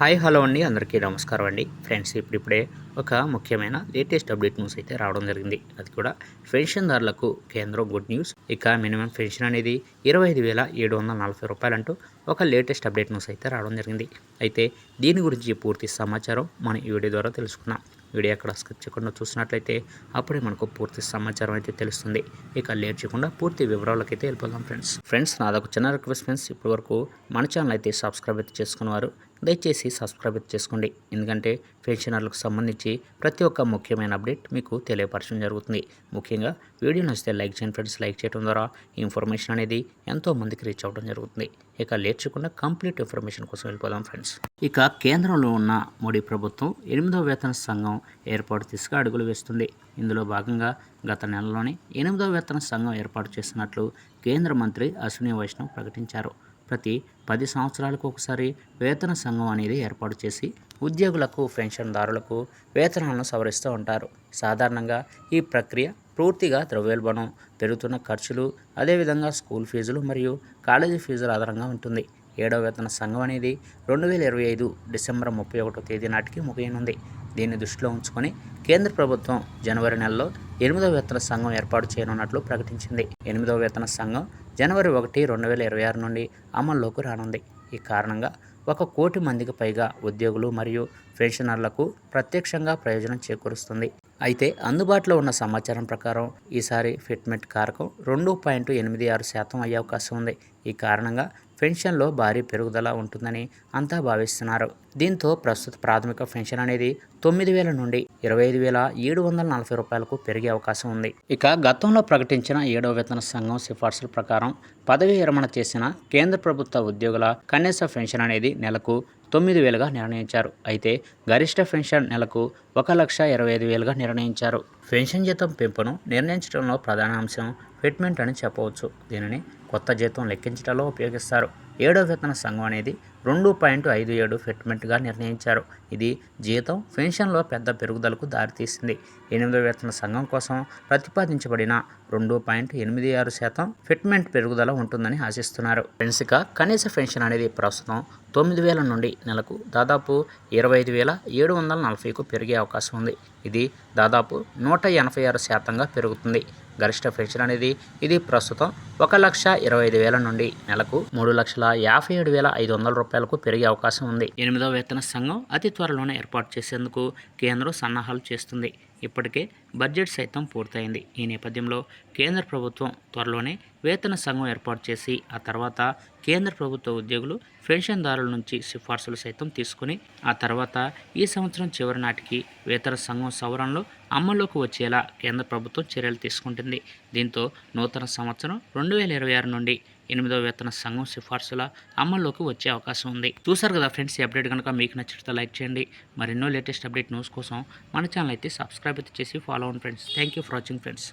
Hi hello అండి. అందరికీ నమస్కారం అండి. ఫ్రెండ్స్ ఇప్పుడిప్పుడే ఒక ముఖ్యమైన లేటెస్ట్ అప్డేట్ న్యూస్ అయితే రావడం జరిగింది. అది కూడా పెన్షన్దారులకు కేంద్రం గుడ్ న్యూస్. ఇక మినిమం పెన్షన్ అనేది ఇరవై ఐదు వేల ఏడు వందల నలభై రూపాయలంటూ ఒక లేటెస్ట్ అప్డేట్ న్యూస్ అయితే రావడం జరిగింది. అయితే దీని గురించి పూర్తి సమాచారం మనం ఈ వీడియో ద్వారా తెలుసుకున్నాం వీడియో ఎక్కడ స్కిప్ చేయకుండా చూసినట్లయితే అప్పుడే మనకు పూర్తి సమాచారం అయితే తెలుస్తుంది. ఇక లేట్ చేయకుండా పూర్తి వివరాలకి అయితే వెళ్ళిపోదాం ఫ్రెండ్స్. ఫ్రెండ్స్ నాదొక చిన్న రిక్వెస్ట్ ఫ్రెండ్స్. ఇప్పటి వరకు మన ఛానల్ అయితే సబ్స్క్రైబ్ అయితే చేసుకున్నవారు దయచేసి సబ్స్క్రైబ్ చేసుకోండి. ఎందుకంటే పెన్షనర్లకు సంబంధించి ప్రతి ఒక్క ముఖ్యమైన అప్డేట్ మీకు తెలియపరచడం జరుగుతుంది. ముఖ్యంగా వీడియో నచ్చితే లైక్ చేయండి ఫ్రెండ్స్. లైక్ చేయడం ద్వారా ఇన్ఫర్మేషన్ అనేది ఎంతో మందికి రీచ్ అవ్వడం జరుగుతుంది. ఇక లేచకుండా కంప్లీట్ ఇన్ఫర్మేషన్ కోసం వెళ్ళిపోదాం ఫ్రెండ్స్. ఇక కేంద్రంలో ఉన్న మోడీ ప్రభుత్వం ఎనిమిదో వేతన సంఘం ఏర్పాటు దిశగా అడుగులు వేస్తుంది. ఇందులో భాగంగా గత నెలలోనే ఎనిమిదో వేతన సంఘం ఏర్పాటు చేసినట్లు కేంద్ర మంత్రి అశ్విని వైష్ణవ్ ప్రకటించారు. ప్రతి పది సంవత్సరాలకు ఒకసారి వేతన సంఘం అనేది ఏర్పాటు చేసి ఉద్యోగులకు పెన్షన్దారులకు వేతనాలను సవరిస్తూ ఉంటారు. సాధారణంగా ఈ ప్రక్రియ పూర్తిగా ద్రవ్యోల్బణం పెరుగుతున్న ఖర్చులు అదేవిధంగా స్కూల్ ఫీజులు మరియు కాలేజీ ఫీజుల ఆధారంగా ఉంటుంది. ఏడవ వేతన సంఘం అనేది రెండు వేల ఇరవై ఐదు డిసెంబర్ ముప్పై ఒకటో తేదీ నాటికి ముగియనుంది. దీన్ని దృష్టిలో ఉంచుకొని కేంద్ర ప్రభుత్వం జనవరి నెలలో ఎనిమిదవ వేతన సంఘం ఏర్పాటు చేయనున్నట్లు ప్రకటించింది. ఎనిమిదవ వేతన సంఘం జనవరి ఒకటి రెండు వేల ఇరవై ఆరు నుండి అమల్లోకి రానుంది. ఈ కారణంగా ఒక కోటి మందికి పైగా ఉద్యోగులు మరియు పెన్షనర్లకు ప్రత్యక్షంగా ప్రయోజనం చేకూరుస్తుంది. అయితే అందుబాటులో ఉన్న సమాచారం ప్రకారం ఈసారి ఫిట్మెంట్ కారకం రెండు పాయింట్ ఎనిమిది ఆరు శాతం అయ్యే అవకాశం ఉంది. ఈ కారణంగా పెన్షన్లో భారీ పెరుగుదల ఉంటుందని అంతా భావిస్తున్నారు. దీంతో ప్రస్తుత ప్రాథమిక పెన్షన్ అనేది తొమ్మిది వేల నుండి ఇరవై ఐదు వేల ఏడు వందల నలభై రూపాయలకు పెరిగే అవకాశం ఉంది. ఇక గతంలో ప్రకటించిన ఏడవ వేతన సంఘం సిఫార్సుల ప్రకారం పదవి విరమణ చేసిన కేంద్ర ప్రభుత్వ ఉద్యోగుల కనీస పెన్షన్ అనేది నెలకు తొమ్మిది వేలుగా నిర్ణయించారు. అయితే గరిష్ట పెన్షన్ నెలకు ఒక లక్ష ఇరవై ఐదు వేలుగా నిర్ణయించారు. పెన్షన్ జీతం పెంపును నిర్ణయించడంలో ప్రధాన అంశం ఫిట్మెంట్ అని చెప్పవచ్చు. దీనిని కొత్త జీతం లెక్కించడంలో ఉపయోగిస్తారు. ఏడో వేతన సంఘం అనేది రెండు పాయింట్ ఐదు ఏడు ఫిట్మెంట్గా నిర్ణయించారు. ఇది జీతం పెన్షన్లో పెద్ద పెరుగుదలకు దారితీసింది. ఎనిమిదో వేతన సంఘం కోసం ప్రతిపాదించబడిన రెండు పాయింట్ ఎనిమిది ఆరు శాతం ఫిట్మెంట్ పెరుగుదల ఉంటుందని ఆశిస్తున్నారు. పెన్సిక కనీస పెన్షన్ అనేది ప్రస్తుతం తొమ్మిది వేల నుండి నెలకు దాదాపు ఇరవై ఐదు వేల ఏడు వందల నలభైకు పెరిగే అవకాశం ఉంది. ఇది దాదాపు నూట ఎనభై ఆరు శాతంగా పెరుగుతుంది. గరిష్ట పెన్షన్ అనేది ఇది ప్రస్తుతం ఒక లక్ష ఇరవై ఐదు వేల నుండి నెలకు మూడు లక్షల యాభై ఏడు వేల ఐదు వందల రూపాయలకు పెరిగే అవకాశం ఉంది. ఎనిమిదవ వేతన సంఘం అతి త్వరలోనే ఏర్పాటు చేసేందుకు కేంద్రం సన్నాహాలు చేస్తుంది. ఇప్పటికే బడ్జెట్ సైతం పూర్తయింది. ఈ నేపథ్యంలో కేంద్ర ప్రభుత్వం త్వరలోనే వేతన సంఘం ఏర్పాటు చేసి ఆ తర్వాత కేంద్ర ప్రభుత్వ ఉద్యోగులు పెన్షన్దారుల నుంచి సిఫార్సులు సైతం తీసుకుని ఆ తర్వాత ఈ సంవత్సరం చివరి నాటికి వేతన సంఘం సవరణలో అమల్లోకి వచ్చేలా కేంద్ర ప్రభుత్వం చర్యలు తీసుకుంటుంది. దీంతో నూతన సంవత్సరం రెండు వేల ఇరవై ఆరు నుండి ఎనిమిదో వేతన సంఘం సిఫార్సుల అమల్లోకి వచ్చే అవకాశం ఉంది. చూసారు కదా ఫ్రెండ్స్ ఈ అప్డేట్ కనుక మీకు నచ్చితే లైక్ చేయండి. మరెన్నో లేటెస్ట్ అప్డేట్ న్యూస్ కోసం మన ఛానల్ అయితే సబ్స్క్రైబ్ అయితే చేసి ఫాలో అవ్వండి friends. Thank you for watching friends